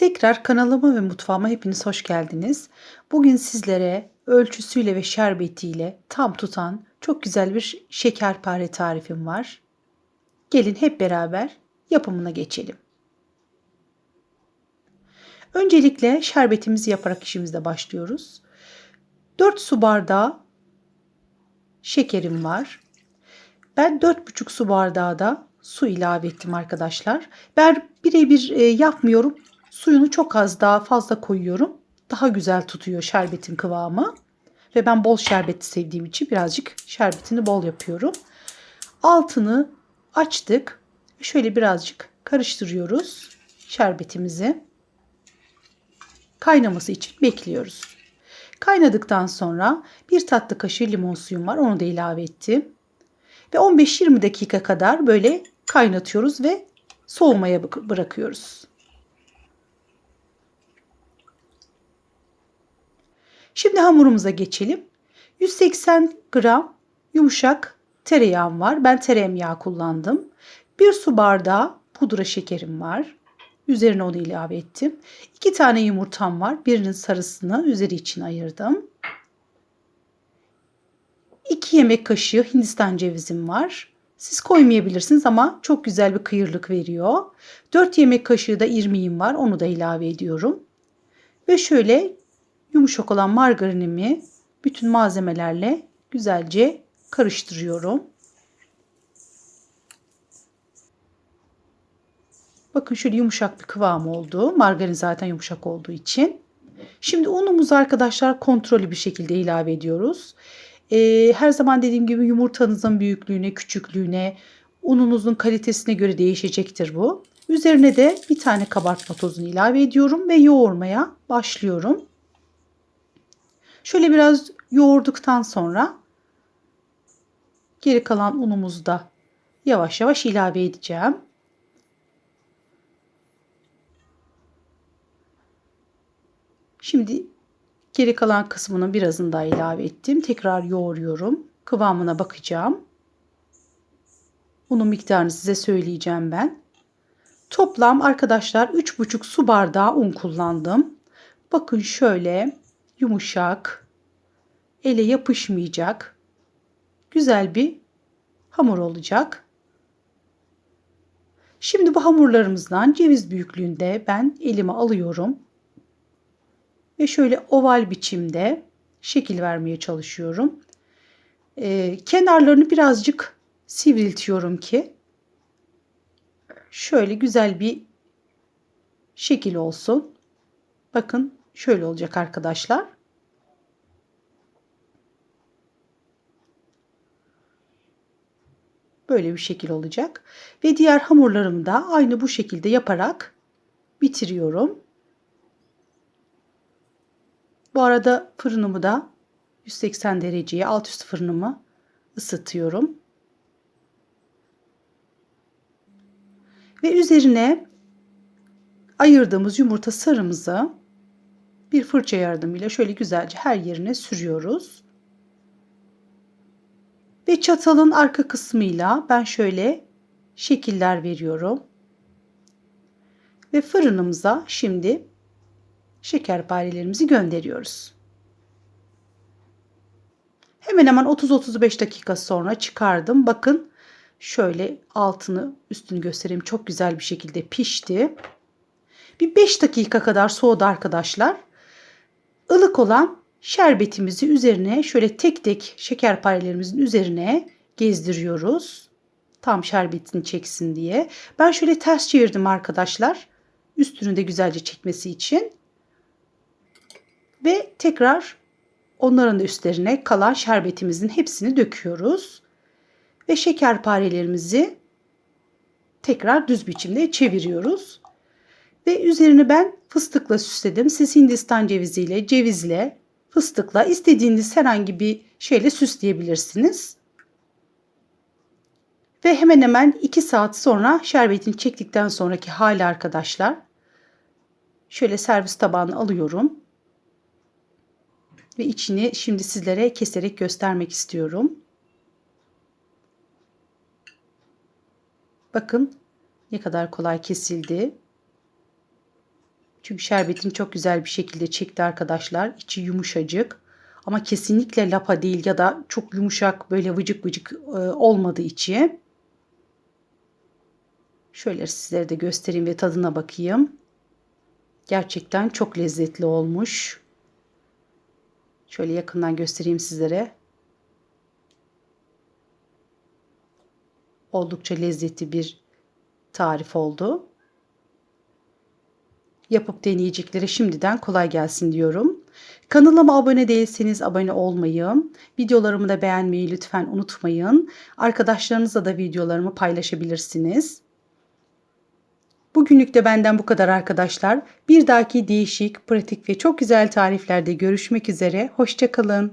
Tekrar kanalıma ve mutfağıma hepiniz hoş geldiniz. Bugün sizlere ölçüsüyle ve şerbetiyle tam tutan çok güzel bir şekerpare tarifim var. Gelin hep beraber yapımına geçelim. Öncelikle şerbetimizi yaparak işimize başlıyoruz. 4 su bardağı şekerim var. Ben 4,5 su bardağı da su ilave ettim arkadaşlar. Ben birebir e, yapmıyorum. Suyunu çok az daha fazla koyuyorum. Daha güzel tutuyor şerbetin kıvamı. Ve ben bol şerbeti sevdiğim için birazcık şerbetini bol yapıyorum. Altını açtık. Şöyle birazcık karıştırıyoruz şerbetimizi. Kaynaması için bekliyoruz. Kaynadıktan sonra bir tatlı kaşığı limon suyum var. Onu da ilave ettim. Ve 15-20 dakika kadar böyle kaynatıyoruz ve soğumaya bırakıyoruz. Şimdi hamurumuza geçelim. 180 gram yumuşak tereyağım var. Ben tereyağı kullandım. Bir su bardağı pudra şekerim var. Üzerine onu ilave ettim. İki tane yumurtam var. Birinin sarısını üzeri için ayırdım. 2 yemek kaşığı Hindistan cevizim var. Siz koymayabilirsiniz ama çok güzel bir kıyırlık veriyor. 4 yemek kaşığı da irmiğim var. Onu da ilave ediyorum. Ve şöyle yumuşak olan margarinimi bütün malzemelerle güzelce karıştırıyorum. Bakın şöyle yumuşak bir kıvam oldu. Margarin zaten yumuşak olduğu için. Şimdi unumuzu arkadaşlar kontrollü bir şekilde ilave ediyoruz. Ee, her zaman dediğim gibi yumurtanızın büyüklüğüne, küçüklüğüne, ununuzun kalitesine göre değişecektir bu. Üzerine de bir tane kabartma tozunu ilave ediyorum ve yoğurmaya başlıyorum. Şöyle biraz yoğurduktan sonra geri kalan unumuzu da yavaş yavaş ilave edeceğim. Şimdi geri kalan kısmının birazını daha ilave ettim. Tekrar yoğuruyorum. Kıvamına bakacağım. Unun miktarını size söyleyeceğim ben. Toplam arkadaşlar 3,5 su bardağı un kullandım. Bakın şöyle yumuşak, ele yapışmayacak güzel bir hamur olacak. Şimdi bu hamurlarımızdan ceviz büyüklüğünde ben elime alıyorum ve şöyle oval biçimde şekil vermeye çalışıyorum. Ee, kenarlarını birazcık sivriltiyorum ki şöyle güzel bir şekil olsun. Bakın şöyle olacak arkadaşlar. Böyle bir şekil olacak. Ve diğer hamurlarımı da aynı bu şekilde yaparak bitiriyorum. Bu arada fırınımı da 180 dereceye alt üst fırınımı ısıtıyorum. Ve üzerine ayırdığımız yumurta sarımızı bir fırça yardımıyla şöyle güzelce her yerine sürüyoruz. Ve çatalın arka kısmıyla ben şöyle şekiller veriyorum. Ve fırınımıza şimdi şekerparelerimizi gönderiyoruz. Hemen hemen 30-35 dakika sonra çıkardım. Bakın şöyle altını üstünü göstereyim. Çok güzel bir şekilde pişti. Bir 5 dakika kadar soğudu arkadaşlar. Ilık olan şerbetimizi üzerine şöyle tek tek şekerparelerimizin üzerine gezdiriyoruz. Tam şerbetini çeksin diye. Ben şöyle ters çevirdim arkadaşlar. Üstünü de güzelce çekmesi için. Ve tekrar onların da üstlerine kalan şerbetimizin hepsini döküyoruz. Ve şekerparelerimizi tekrar düz biçimde çeviriyoruz. Ve üzerini ben fıstıkla süsledim. Siz Hindistan ceviziyle, cevizle, fıstıkla istediğiniz herhangi bir şeyle süsleyebilirsiniz. Ve hemen hemen 2 saat sonra şerbetini çektikten sonraki hali arkadaşlar. Şöyle servis tabağına alıyorum. Ve içini şimdi sizlere keserek göstermek istiyorum. Bakın ne kadar kolay kesildi. Çünkü şerbetin çok güzel bir şekilde çekti arkadaşlar. İçi yumuşacık. Ama kesinlikle lapa değil ya da çok yumuşak böyle vıcık vıcık e, olmadı içi. Şöyle sizlere de göstereyim ve tadına bakayım. Gerçekten çok lezzetli olmuş. Şöyle yakından göstereyim sizlere. Oldukça lezzetli bir tarif oldu. Yapıp deneyeceklere şimdiden kolay gelsin diyorum. Kanalıma abone değilseniz abone olmayı, videolarımı da beğenmeyi lütfen unutmayın. Arkadaşlarınızla da videolarımı paylaşabilirsiniz. Bugünlük de benden bu kadar arkadaşlar. Bir dahaki değişik, pratik ve çok güzel tariflerde görüşmek üzere. Hoşçakalın.